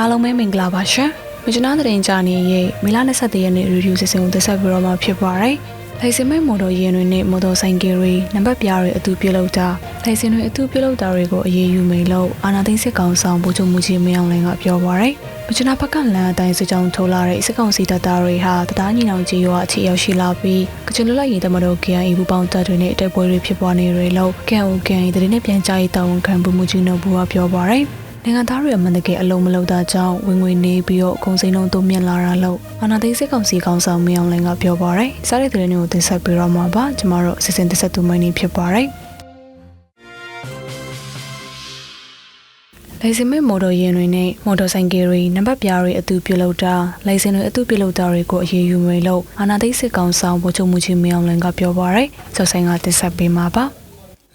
အားလုံးပဲမင်္ဂလာပါရှင်။မကျွန်တော်တဲ့ကြာနေရဲ့မေလ23ရက်နေ့ review စီစဉ်ကိုတက်ဆက်ပြီးတော့မှဖြစ်ပါရယ်။လိုင်စင်မဲ့မော်တော်ယာဉ်တွေနဲ့မော်တော်ဆိုင်ကယ်တွေနံပါတ်ပြားတွေအတူပြုလုပ်တာလိုင်စင်တွေအတူပြုလုပ်တာတွေကိုအရေးယူမိလို့အာနာသိန်းစစ်ကောင်ဆောင်ဗိုလ်ချုပ်မှုကြီးမင်းအောင်လှိုင်ကပြောပါရယ်။မကျွန်တော်ဘက်ကလန်အတိုင်းစစ်ကြောင်းထိုးလာတဲ့စစ်ကောင်စီတပ်သားတွေဟာတသားညီနောင်ကြီးရွာအခြေရောက်ရှိလာပြီးကချင်လူလိုက်ရင်တမတော် KIA ဘူပေါင်းတပ်တွေနဲ့တိုက်ပွဲတွေဖြစ်ပွားနေတွေလို့ KIO KIA တရင်နဲ့ပြန်ကြားရေးတာဝန်ခံဗိုလ်မှူးကြီးနော်ဘူကပြောပါရယ်။ နိုင်ငံသားတွေအမှန်တကယ်အလုံးမလုံးတာကြောင့်ဝင်ငွေနေပြီးတော့အကုန်စိမ်းလုံးတုံ့ပြန်လာတာလို့အာနာသိန်းစစ်ကောင်စီကောင်ဆောင်မင်းအောင်လှိုင်ကပြောပါရယ်။စားတဲ့တဲ့တွေကိုတင်ဆက်ပြီးတော့မှာပါကျမတို့စစ်စင်တက်ဆက်သူမိုင်းနေဖြစ်ပါရယ်။လိုင်စင်မဲ့မော်တော်ယာဉ်တွေနဲ့မော်တော်ဆိုင်ကယ်တွေနံပါတ်ပြားတွေအတူပြုလုပ်တာလိုင်စင်တွေအတူပြုလုပ်တာတွေကိုအရေးယူမယ်လို့အာနာသိန်းစစ်ကောင်ဆောင်ဗိုလ်ချုပ်မှုကြီးမင်းအောင်လှိုင်ကပြောပါရယ်။စောဆိုင်ကတင်ဆက်ပေးမှာပါ။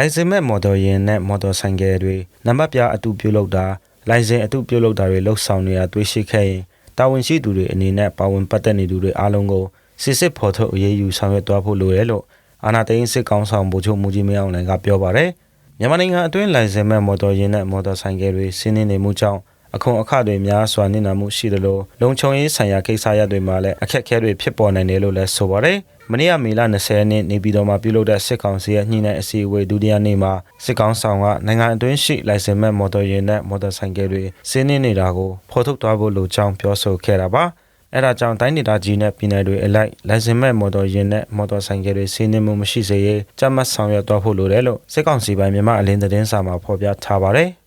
လိုင်စင်မဲ့မော်တော်ယာဉ်နဲ့မော်တော်ဆိုင်ကယ်တွေနံပါတ်ပြအတူပြုလုပ်တာလိုင်စင်အတူပြုလုပ်တာတွေလှုပ်ဆောင်နေတာတွေ့ရှိခဲ့ရင်တာဝန်ရှိသူတွေအနေနဲ့ပါဝင်ပတ်သက်နေသူတွေအားလုံးကိုစစ်စစ်ဖော်ထုတ်အရေးယူဆောင်ရွက်သွားဖို့လိုတယ်လို့အာနာသိန်းစစ်ကောင်ဆောင်ဗိုလ်ချုပ်မူကြီးမင်းအောင်လှိုင်ကပြောပါတယ်မြန်မာနိုင်ငံအတွင်းလိုင်စင်မဲ့မော်တော်ယာဉ်နဲ့မော်တော်ဆိုင်ကယ်တွေစီးနင်းနေမှုကြောင့် အခွန်အခတွေများစွာနစ်နာမှုရှိသလိုလုံခြုံရေးဆိုင်ရာကိစ္စရပ်တွေမှာလည်းအခက်အခဲတွေဖြစ်ပေါ်နိုင်တယ်လို့လည်းဆိုပါတယ်။မနေ့ကမေလ20ရက်နေ့နေပြည်တော်မှာပြုလုပ်တဲ့စစ်ကောင်စီရဲ့ညှိနှိုင်းအစည်းအဝေးဒုတိယနေ့မှာစစ်ကောင်ဆောင်ကနိုင်ငံအတွင်းရှိလိုင်စင်မဲ့မော်တော်ယာဉ်နဲ့မော်တော်ဆိုင်ကယ်တွေစီးနင်းနေတာကိုဖော်ထုတ်သွားဖို့လိုကြောင်းပြောဆိုခဲ့တာပါ။အဲဒါကြောင့်တိုင်းဒေသကြီးနဲ့ပြည်နယ်တွေအလိုက်လိုင်စင်မဲ့မော်တော်ယာဉ်နဲ့မော်တော်ဆိုင်ကယ်တွေစီးနင်းမှုမရှိစေရေးကြပ်မတ်ဆောင်ရွက်သွားဖို့လိုတယ်လို့စစ်ကောင်စီပိုင်းမြန်မာအလင်းသတင်းစာမှာဖော်ပြထားပါတယ်။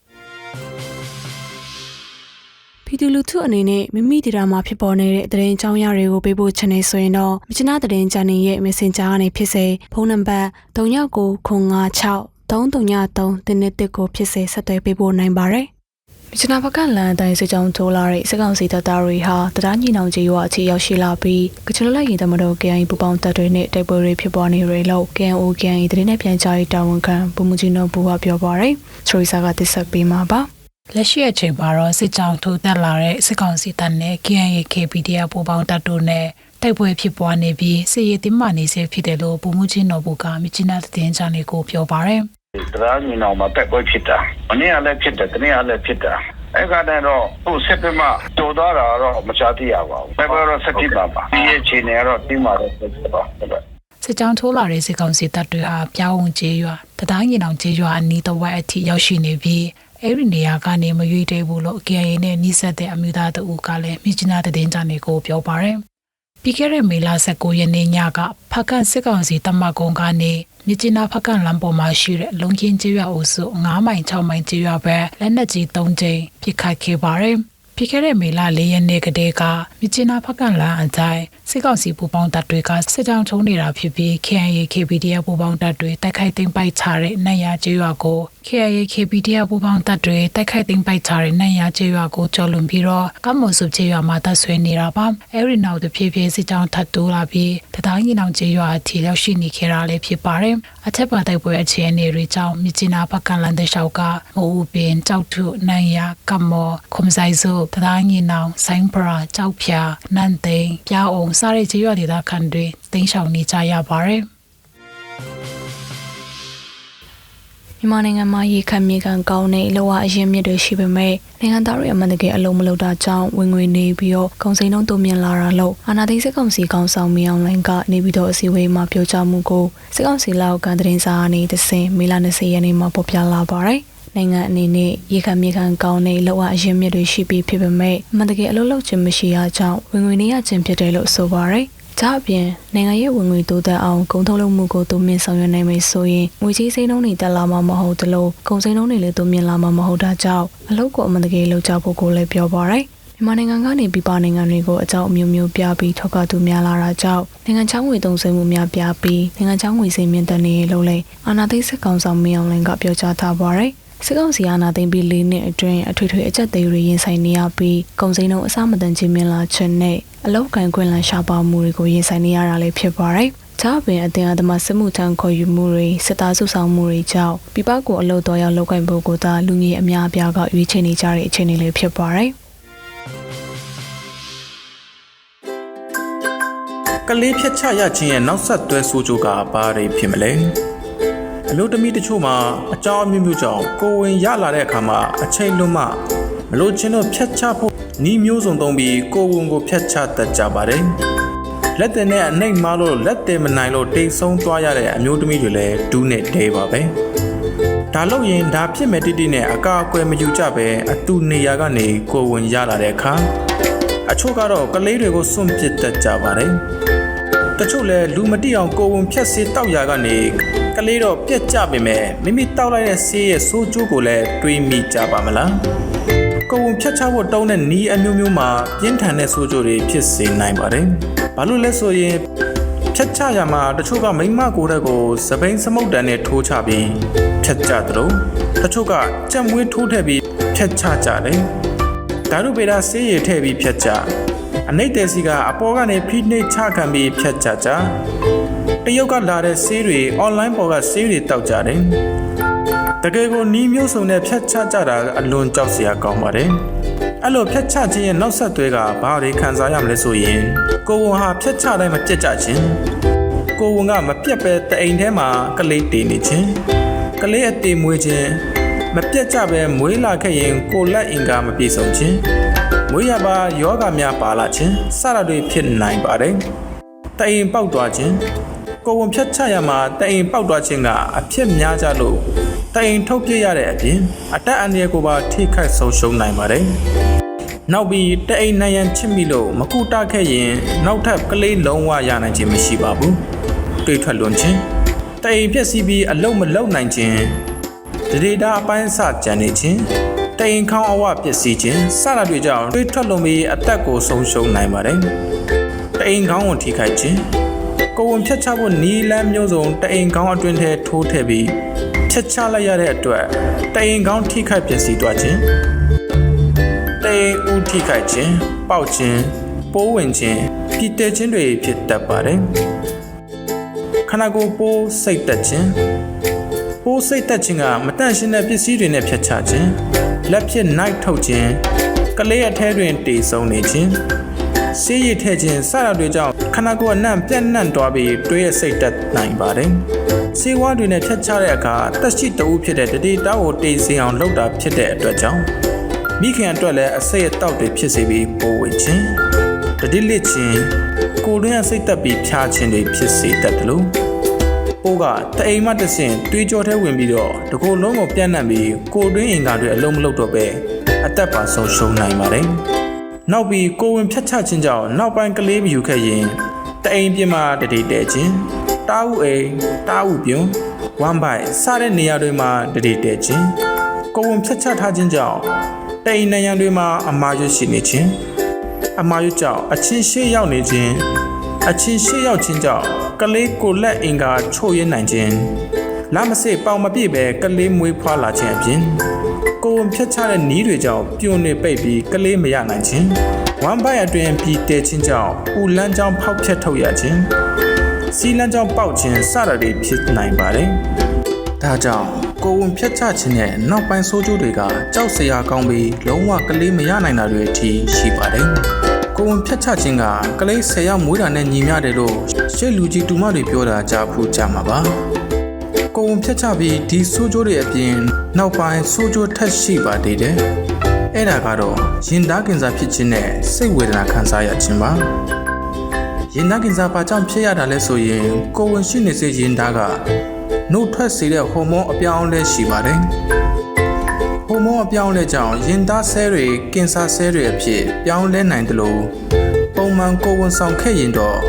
ပြည်သူလူထုအနေနဲ့မိမိဒေတာမှာဖြစ်ပေါ်နေတဲ့သတင်းအကြောင်းအရာတွေကိုပေးပို့ချင်နေဆိုရင်တော့မြချနာသတင်းချန်နယ်ရဲ့ Messenger ကနေဖြစ်စေဖုန်းနံပါတ်3996 333တင်းနဲ့တစ်ကိုဖြစ်စေဆက်သွယ်ပေးပို့နိုင်ပါတယ်။မြချနာဘက်ကလန်အတိုင်းစစ်ကြောင်းထိုးလာတဲ့စစ်ကောင်စီတပ်သားတွေဟာတရားညီနောင်ကြီးရွာအခြေရောက်ရှိလာပြီးကချင်လူလိုက်ရင်တမတော် KI ပူပေါင်းတပ်တွေနဲ့တိုက်ပွဲတွေဖြစ်ပွားနေရလို့ KNO KI သတင်းနဲ့ပြန်ကြားရေးတာဝန်ခံဗိုလ်မှူးကြီးနော်ဘူကပြောပါရယ်။ထရီဆာကတစ်ဆက်ပေးမှာပါ။ လက်ရှိအချိန်မှာတော့စစ်ကြောင်းထိုးတက်လာတဲ့စစ်ကောင်စီတပ်နဲ့ KNA KPDF ပူးပေါင်းတပ်တို့နဲ့တိုက်ပွဲဖြစ်ပွားနေပြီးစစ်ရေးတင်းမာနေစေဖြစ်တယ်လို့ပုံမှုချင်းတော်ဘုကမြချနာသတင်းချန်လေးကိုပြောပါရယ်တရားညီနောင်မှာတက်ပွဲဖြစ်တာမနေ့ကလည်းဖြစ်တယ်တနေ့ကလည်းဖြစ်တာအဲ့ကတည်းကတော့ဟိုစစ်ပမှတော်သွားတာတော့မချသိရပါဘူးပဲပဲတော့စက်တိပါပါဒီရဲ့ခြေနေကတော့တင်းမာတော့ဖြစ်ပါဟုတ်ကဲ့စစ်ကြောင်းထိုးလာတဲ့စစ်ကောင်စီတပ်တွေဟာပြောင်းဝင်ကျေးရွာတတိုင်းရင်အောင်ကျေးရွာအနီးတစ်ဝက်အထိရောက်ရှိနေပြီး အဲ့ဒီနေရာကနေမရွေးသေးဘူးလို့ KNA နဲ့နှိစက်တဲ့အမျိုးသားတအူကလည်းမြချနာသတင်းချန်လေးကိုပြောပါရယ်ပြီးခဲ့တဲ့မေလ19ရက်နေ့ညကဖက်ကန်စစ်ကောင်စီတမကုန်းကနေမြစ်ကျနာဖက်ကန်လမ်းပေါ်မှာရှိတဲ့လုံကင်းကျေးရွာအုပ်စု9မိုင်6မိုင်ကျေးရွာပဲလက်နက်ကြီး3ကြိမ်ပစ်ခတ်ခဲ့ပါတယ်။ ပြီးခဲ့တဲ့မေလ4ရက်နေ့ကတည်းကမြစ်ကျနာဖက်ကန်လမ်းအတိုင်းစစ်ကောင်စီပူပေါင်းတပ်တွေကစစ်ကြောင်းထုံးနေတာဖြစ်ပြီး KNA KPDF ပူပေါင်းတပ်တွေတိုက်ခိုက်သိမ်းပိုက်ချတဲ့နိုင်ရကျေးရွာကို KNA KPDF ပူပေါင်းတပ်တွေတိုက်ခိုက်သိမ်းပိုက်ချတဲ့နိုင်ရကျေးရွာကိုကျော်လွန်ပြီးတော့ကမ္မွန်စုကျေးရွာမှာတပ်ဆွဲနေတာပါအဲဒီနောက်တစ်ဖြည်းဖြည်းစစ်ကြောင်းထပ်တိုးလာပြီးတတိုင်းကြီးနောင်ကျေးရွာအထိရောက်ရှိနေခဲ့တာလည်းဖြစ်ပါတယ်အထက်ပါတိုက်ပွဲအခြေအနေတွေကြောင့်မြစ်ကျနာဘက်ကန်လန်တဲ့လျှောက်ကမိုးဦးပင်ကြောက်ထုနိုင်ရကမ္မောခုံဆိုင်စုတတိုင်းကြီးနောင်ဆိုင်းပရာကြောက်ဖြာနန်သိန်းပြောင်းအောင်စားတဲ့ကျေးရွာဒေသခံတွေတင်းရှောင်နေကြရပါတယ်မြန်မာနိုင်ငံမှာရေခမ်းမြေခံကောင်းတဲ့လောကအရင်မြစ်တွေရှိပေမဲ့နိုင်ငံသားတွေအမှန်တကယ်အလုံးမလုံးတာကြောင့်ဝင်ငွေနေပြီးတော့ကုန်စည်နှုန်းတိုးမြင့်လာတာလို့အာဏာသိမ်းစစ်ကောင်စီကောင်ဆောင်မီအောင်လိုင်းကနေပြီးတော့အစည်းအဝေးမှာပြောကြားမှုကိုစစ်ကောင်စီလက်အောက်ကန်သတင်းစာအနေနဲ့စင်မေလ20ရက်နေ့မှာပေါ်ပြလာပါတယ်။ နိုင်ငံအနေနဲ့ရေခမ်းမြေခံကောင်းတဲ့လောကအရင်မြစ်တွေရှိပြီးဖြစ်ပေမဲ့အမှန်တကယ်အလုံးလုံးခြင်းမရှိတာကြောင့်ဝင်ငွေနေရခြင်းဖြစ်တယ်လို့ဆိုပါတယ်။ဒါအပြင်နိုင်ငံရဲ့ဝင်ငွေတိုးတက်အောင်ကုန်ထုတ်လုပ်မှုကိုတိုးမြင့်ဆောင်ရွက်နိုင်မယ်ဆိုရင်ငွေကြေးစိမ်းနှုန်းတွေတက်လာမှာမဟုတ်သလိုကုန်စိမ်းနှုန်းတွေလည်းတိုးမြင့်လာမှာမဟုတ်တာကြောင့်အလုပ်ကိုအမှန်တကယ်လုပ်ကြဖို့ကိုလည်းပြောပါရယ်မြန်မာနိုင်ငံကနေပြည်ပနိုင်ငံတွေကိုအကြောင်းအမျိုးမျိုးပြပြီးထောက်ကသူများလာတာကြောင့်နိုင်ငံချောင်းငွေသုံးစွဲမှုများပြပြီးနိုင်ငံချောင်းငွေစိမ်းမြင့်တက်နေလို့လည်းအာဏာသိမ်းစစ်ကောင်ဆောင်မင်းအောင်လှိုင်ကပြောကြားထားပါရယ် စစ်ကောင်စီအာဏာသိမ်းပြီး၄နှစ်အတွင်းအထွေထွေအကြက်သေးတွေရင်ဆိုင်နေရပြီးကုန်စိမ်းနှုန်းအစမတန်ချင်းမြင့်လာခြင်းနဲ့အလောက်ကန်ခွင့်လန်ရှားပါမှုတွေကိုရင်ဆိုင်နေရတာလည်းဖြစ်ပါတယ်။ဒါ့အပြင်အတင်အသမားစစ်မှုထမ်းခေါ်ယူမှုတွေစစ်သားစုဆောင်မှုတွေကြောင့်ပြပကိုအလောက်တော်ရောက်လောက်ကင်ဖို့ကိုသာလူငယ်အများအပြားကရွေးချယ်နေကြတဲ့အခြေအနေလေးဖြစ်ပါတယ်။ကလေးဖြတ်ချရခြင်းရဲ့နောက်ဆက်တွဲဆိုးကြကဘာတွေဖြစ်မလဲ အလို့တမီတချို့မှာအကြောင်းအမျိုးမျိုးကြောင့်ကိုယ်ဝင်ရလာတဲ့အခါမှာအချိန်လွန်မှမလို့ချင်းတော့ဖြတ်ချဖို့နီးမျိုးစုံသုံးပြီးကိုယ်ဝန်ကိုဖျက်ချတတ်ကြပါတယ်လက်တင်နဲ့အနှိမ်မားလို့လက်တင်မနိုင်လို့တိတ်ဆုံးသွားရတဲ့အမျိုးသမီးတွေလည်းဒူးနဲ့တဲပါပဲဒါလို့ရင်ဒါဖြစ်မဲ့တိတိနဲ့အကာအကွယ်မယူကြပဲအတူနေရာကနေကိုယ်ဝန်ရလာတဲ့အခါအချို့ကတော့ကလေးတွေကိုစွန့်ပစ်တတ်ကြပါတယ်တချို့လည်းလူမတိအောင်ကိုယ်ဝန်ဖြတ်စေတောက်ရာကနေ ကလေးတော့ပြက်ကြပေမဲ့မိမိတောက်လိုက်တဲ့ဆေးရဲ့ဆိုးကျိုးကိုလည်းတွေးမိကြပါမလားကိုယ်ဝန်ဖြတ်ချဖို့တောင်းတဲ့နီးအမျိုးမျိုးမှာပြင်းထန်တဲ့ဆိုးကျိုးတွေဖြစ်စေနိုင်ပါတယ်ဘာလို့လဲဆိုရင်ဖြတ်ချရမှာတချို့ကမိမကိုယ်တက်ကိုစပိန်စမုတ်တန်နဲ့ထိုးချပြီးဖြတ်ကြသလိုတချို့ကကြက်မွေးထိုးထည့်ပြီးဖြတ်ချကြတယ်ဓာတုဗေဒဆေးရည်ထည့်ပြီးဖြတ်ကြအနိတ်တဲစီကအပေါ်ကနေဖိနှိပ်ချခံပြီးဖြတ်ကြကြ တရုတ်ကလာတဲ့ဆေးတွေအွန်လိုင်းပေါ်ကဆေးတွေတောက်ကြတယ်တကယ်ကိုနီးမျိုးစုံနဲ့ဖြတ်ချကြတာအလွန်ကြောက်စရာကောင်းပါတယ်အဲ့လိုဖြတ်ချခြင်းရဲ့နောက်ဆက်တွဲကဘာတွေခံစားရမလဲဆိုရင်ကိုဝန်ဟာဖြတ်ချတိုင်းမပြတ်ကြခြင်းကိုဝန်ကမပြတ်ပဲတအိမ်ထဲမှာကလေးတည်နေခြင်းကလေးအသေးမွေးခြင်းမပြတ်ကြပဲမွေးလာခဲ့ရင်ကိုလက်အင်ကာမပြေဆုံးခြင်းမွေးရပါယောဂများပါလာခြင်းစတာတွေဖြစ်နိုင်ပါတယ်တအိမ်ပေါက်သွားခြင်း ကိုဝန်ဖြတ်ချရမှာတအိမ်ပေါက်သွားခြင်းကအဖြစ်များကြလို့တအိမ်ထုတ်ပြရတဲ့အပြင်အတက်အန္တရာယ်ကိုပါထိခိုက်ဆုံးရှုံးနိုင်ပါတယ်နောက်ပြီးတအိမ်နိုင်ရန်ချစ်မိလို့မကူတခဲ့ရင် နောက်ထပ်ကလေးလုံးဝရနိုင်ခြင်းမရှိပါဘူးတွေးထွက်လွန်ခြင်းတအိမ်ပြက်စီးပြီးအလုံးမလုံးနိုင်ခြင်းဒေတာအပိုင်းအစကြံနေခြင်းတအိမ်ခေါင်းအဝပျက်စီးခြင်းစတာတွေကြောင့်တွေးထွက်လွန်ပြီးအသက်ကိုဆုံးရှုံးနိုင်ပါတယ်တအိမ်ခေါင်းကိုထိခိုက်ခြင်း ကိုယ်ဝန်ဖြတ်ချဖို့နီးလန်းမျိုးစုံတအိမ်ခေါင်းအတွင်းထဲထိုးထည့်ပြီးဖြတ်ချလိုက်ရတဲ့အတွက်တအိမ်ခေါင်းထိခိုက်ပျက်စီးသွားခြင်းတအိမ်ဦးထိခိုက်ခြင်းပေါက်ခြင်းပိုးဝင်ခြင်းပြည်တဲခြင်းတွေဖြစ်တတ်ပါတယ်ခန္ဓာကိုယ်ပိုးစိတ်တက်ခြင်းပိုးစိတ်တက်ခြင်းကမတန့်ရှင်းတဲ့ပစ္စည်းတွေနဲ့ဖြတ်ချခြင်းလက်ဖြစ်နိုင်ထုတ်ခြင်းကလေးအထဲတွင်တေဆုံးနေခြင်း ဆေးရည်ထည့်ခြင်းစတာတွေကြောင့်ခန္ဓာကိုယ်အနှံ့ပြန့်နှံ့သွားပြီးတွေးရစိတ်တက်နိုင်ပါတယ်။ဆေးဝါးတွေနဲ့ဖြတ်ချတဲ့အခါတက်ရှိတဦးဖြစ်တဲ့တတိတောက်ကိုတေးစေအောင်လုပ်တာဖြစ်တဲ့အတွက်ကြောင့်မိခင်အတွက်လည်းအစိတ်အတောက်တွေဖြစ်စေပြီးပိုးဝင်ခြင်းတတိလစ်ခြင်းကိုယ်တွင်းအစိတ်တက်ပြီးဖြားခြင်းတွေဖြစ်စေတတ်တယ်လို့ပိုးကတအိမ်မှတဆင့်တွေးကြောထဲဝင်ပြီးတော့တကိုယ်လုံးကိုပြန့်နှံ့ပြီးကိုယ်တွင်းအင်္ဂါတွေအလုံးမလုံးတော့ပဲအသက်ပါဆုံးရှုံးနိုင်ပါတယ်။ နောက်ပြီးကိုဝင်ဖြတ်ချခြင်းကြောင့်နောက်ပိုင်းကလေးမယူခဲ့ရင်တအိမ်ပြင်းမှာတတိတဲခြင်းတားဥအိမ်တားဥပြုံဝမ်ဘိုင်စတဲ့နေရာတွေမှာတတိတဲခြင်းကိုဝင်ဖြတ်ချထားခြင်းကြောင့်တအိမ်နေရာတွေမှာအမာရွရှိနေခြင်းအမာရွကြောင့်အချင်းရှေ့ရောက်နေခြင်းအချင်းရှေ့ရောက်ခြင်းကြောင့်ကလေးကိုလက်အင်္ဂါချို့ရနိုင်ခြင်းလမ်းမစစ်ပေါင်မပြည့်ပဲကလေးမွေးဖွားလာခြင်းအပြင် ကိုယ်ဖြတ်ချတဲ့နီးတွေကြောင့်ပြုံနေပိတ်ပြီးကလေးမရနိုင်ခြင်းဝမ်ဘိုင်အတွင်ပြီးတဲခြင်းကြောင့်ပူလန်းကြောင်းဖောက်ဖြတ်ထုတ်ရခြင်းစီလန်းကြောင်းပေါက်ခြင်းစတာတွေဖြစ်နိုင်ပါတယ်ဒါကြောင့်ကိုယ်ဝင်ဖြတ်ချခြင်းနဲ့နောက်ပိုင်းဆိုးကျိုးတွေကကြောက်စရာကောင်းပြီးလုံးဝကလေးမရနိုင်တာတွေအထိရှိပါတယ်ကိုယ်ဝင်ဖြတ်ချခြင်းကကလေး၁၀ယောက်မွေးတာနဲ့ညီမျှတယ်လို့ရှေ့လူကြီးတူမတွေပြောတာကြားဖူးကြမှာပါ ကိုယ်ဝင်ဖြတ်ချပြီးဒီဆိုးကျိုးတွေအပြင်နောက်ပိုင်းဆိုးကျိုးထက်ရှိပါသေးတယ်။အဲ့ဒါကတော့ရင်သားကင်ဆာဖြစ်ခြင်းနဲ့စိတ်ဝေဒနာခံစားရခြင်းပါ။ရင်သားကင်ဆာဘာကြောင့်ဖြစ်ရတာလဲဆိုရင်ကိုယ်ဝင်ရှိနေစေရင်သားကနှုတ်ထွက်စေတဲ့ဟော်မုန်းအပြောင်းအလဲရှိပါတယ်။ဟော်မုန်းအပြောင်းအလဲကြောင့်ရင်သားဆဲတွေကင်ဆာဆဲတွေအဖြစ်ပြောင်းလဲနိုင်တယ်လို့ပုံမှန်ကိုယ်ဝင်ဆောင်ခဲ့ရင်တော့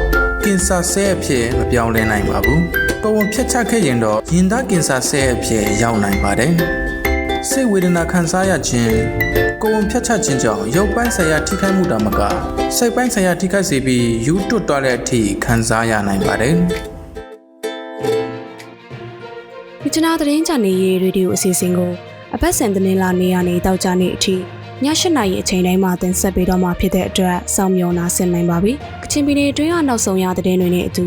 ကင်ဆာဆဲအဖြစ်မပြောင်းလဲနိုင်ပါဘူး။ ကိုယ်ဝင်ဖြတ်ချခဲ့ရင်တော့ရင်သားကင်ဆာဆဲအဖြစ်ရောက်နိုင်ပါတယ်။စိတ်ဝေဒနာခံစားရခြင်းကိုယ်ဝင်ဖြတ်ချခြင်းကြောင့်ရုပ်ပိုင်းဆိုင်ရာထိခိုက်မှုတောင်မကစိတ်ပိုင်းဆိုင်ရာထိခိုက်စေပြီးယူတွတ်သွားတဲ့အထိခံစားရနိုင်ပါတယ်။မြချနာသတင်းချန်နေရေးရေဒီယိုအစီအစဉ်ကိုအပတ်စဉ်သတင်းလာနေရနေတောက်ကြနေအထိည၈နာရီအချိန်တိုင်းမှာတင်ဆက်ပေးတော့မှာဖြစ်တဲ့အတွက်စောင့်မျှော်နာဆင်နိုင်ပါပြီ။ကချင်ပြည်နယ်အတွင်းကနောက်ဆုံးရသတင်းတွေနဲ့အတူ